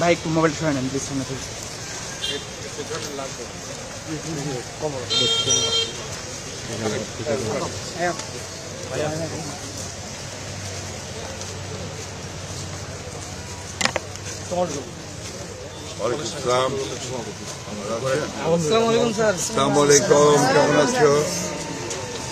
ভাই একটু মোবাইল সরাই নেন প্লিজ সামনে থেকে। আসসালামু আলাইকুম স্যার। আসসালামু আলাইকুম কেমন আছো?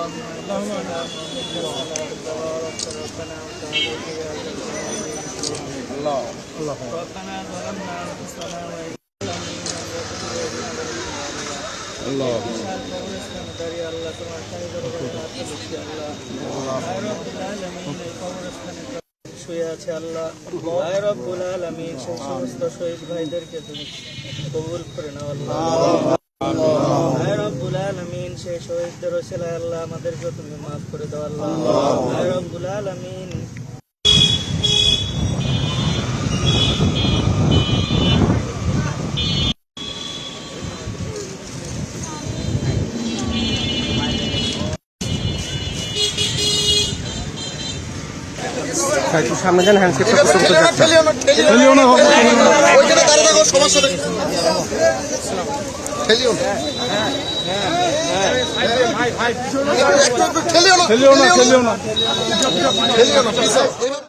وان আল্লাহ তোমার সাথে দরবারে হাত তুলেছি আল্লাহ আয় রব্বুল আলামিন এই কবরস্থানে শুয়ে আছে আল্লাহ আয় রব্বুল আলামিন সেই সমস্ত শহীদ ভাইদেরকে তুমি কবুল করে নাও আল্লাহ আয় রব্বুল আলামিন সেই শহীদদের ওসিলায় আল্লাহ আমাদেরকে তুমি মাফ করে দাও আল্লাহ। রব্বুল আলামিন। একটু সামনে যান হ্যান্ডশেকটা করতে করতে যাচ্ছেন। ঠেলিও না ওইখানে দাঁড়িয়ে থাকো সমস্যা নেই। ঠেলিও না। ঠেলিও না। ঠেলিও না ঠেলিও না।